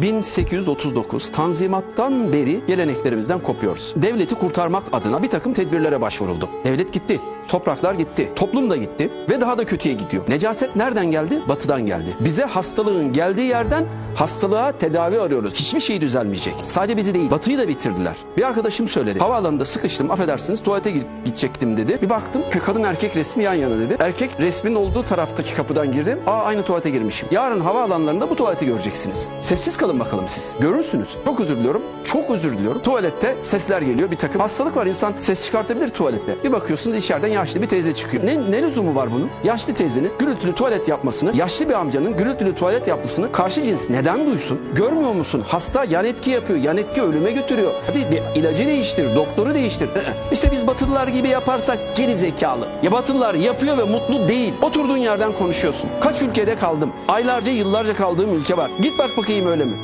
1839 Tanzimat'tan beri geleneklerimizden kopuyoruz. Devleti kurtarmak adına bir takım tedbirlere başvuruldu. Devlet gitti, topraklar gitti, toplum da gitti ve daha da kötüye gidiyor. Necaset nereden geldi? Batıdan geldi. Bize hastalığın geldiği yerden hastalığa tedavi arıyoruz. Hiçbir şey düzelmeyecek. Sadece bizi değil, Batı'yı da bitirdiler. Bir arkadaşım söyledi. Havaalanında sıkıştım, affedersiniz tuvalete gidecektim dedi. Bir baktım kadın erkek resmi yan yana dedi. Erkek resmin olduğu taraftaki kapıdan girdim. Aa aynı tuvalete girmişim. Yarın havaalanlarında bu tuvaleti göreceksiniz. Sessiz kalın bakalım siz. Görürsünüz. Çok özür diliyorum. Çok özür diliyorum. Tuvalette sesler geliyor. Bir takım hastalık var. İnsan ses çıkartabilir tuvalette. Bir bakıyorsunuz içeriden yaşlı bir teyze çıkıyor. Ne, ne lüzumu var bunun? Yaşlı teyzenin gürültülü tuvalet yapmasını, yaşlı bir amcanın gürültülü tuvalet yapmasını karşı cins neden duysun? Görmüyor musun? Hasta yan etki yapıyor. Yan etki ölüme götürüyor. Hadi de, ilacı değiştir, doktoru değiştir. İşte biz batılılar gibi yaparsak geri zekalı. Ya batılılar yapıyor ve mutlu değil. Oturduğun yerden konuşuyorsun. Kaç ülkede kaldım? Aylarca, yıllarca kaldığım ülke var. Git bak bakayım öyle mi?